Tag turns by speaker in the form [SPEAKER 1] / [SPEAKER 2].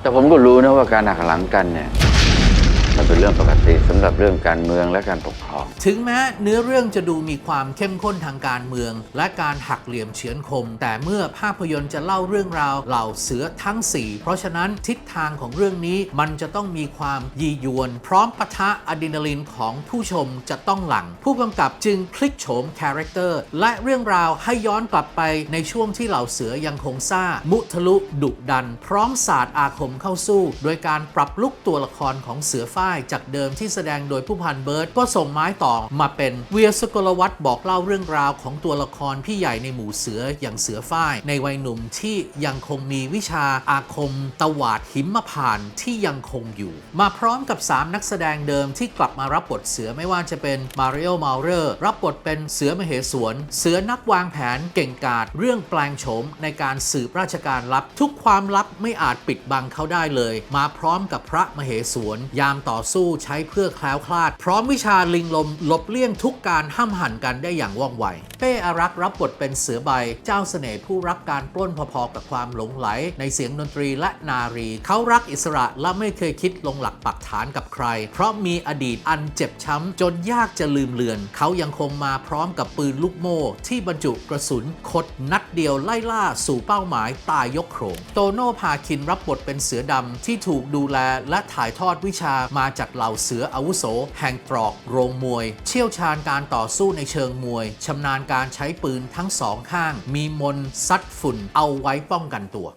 [SPEAKER 1] แต่ผมก็รู้นะว่าการหักหลังกันเนี่ย มันเป็นเรื่องปกติสำหรับเรื่องการเมืองและการปกครอง
[SPEAKER 2] ถึงแม้เนื้อเรื่องจะดูมีความเข้มข้นทางการเมือง และการหักเหลี่ยมเฉือนคม แต่เมื่อภาพยนตร์จะเล่าเรื่องราวเหล่าเสือทั้ง 4 เพราะฉะนั้นทิศทางของเรื่องนี้มันจะต้องมีความยียวน พร้อมปะทะอะดรีนาลินของผู้ชมจะต้องหลั่งผู้กำกับจึงพลิกโฉมคาแรคเตอร์และเรื่องราวให้ย้อนกลับไปในช่วงที่เหล่าเสือยังคงซ่า มุทะลุดุดัน พร้อมศาสตร์อาคมเข้าสู้ โดยการปรับลุกตัวละครของเสือฝ้ายจากเดิมที่แสดงโดยผู้พันเบิร์ดก็ส่งไม้ต่อมาเป็นเวียสกลวัตบอกเล่าเรื่องราวของตัวละครพี่ใหญ่ในหมู่เสืออย่างเสือฝ้าย ในวัยหนุ่มที่ยังคงมีวิชาอาคม ตวาดหิมผ่านที่ยังคงอยู่ มาพร้อมกับ 3 นักแสดงเดิมที่กลับมารับบทเสือไม่ว่าจะเป็นมาริโอมาเรอร์รับบทเป็นเสือมเหสวนเสือนักวางแผนเก่งกาจเรื่องแปลงโฉมในการสืบราชการลับ ทุกความลับไม่อาจปิดบังเขาได้เลย มาพร้อมกับพระมเหสวนยามต่อ่อสู้ใช้เพื่อแคล้วคลาด พร้อมวิชาลิงลมหลบเลี่ยงทุกการห้ำหั่นกันได้อย่างว่องไว เป้อารักษ์รับบทเป็นเสือใบ เจ้าเสน่ห์ผู้รักการปล้นพอๆกับความหลงไหล ในเสียงดนตรีและนารี เขารักอิสระและไม่เคยคิดลงหลักปักฐานกับใคร เพราะมีอดีตอันเจ็บช้ำจนยากจะลืมเลือน เขายังคงมาพร้อมกับปืนลูกโม่ที่บรรจุกระสุนคดนัดเดียวไล่ล่าสู่เป้าหมายตายยกโขงโตโน่พาคินรับบทเป็นเสือดำที่ถูกดูแลและถ่ายทอดวิชามาาจากเหล่าเสืออาวุโส แห่งตรอกโรงมวย เชี่ยวชาญการต่อสู้ในเชิงมวยชำนาญการใช้ปืนทั้งสองข้าง มีมนซัดฝุ่นเอาไว้ป้องกันตัว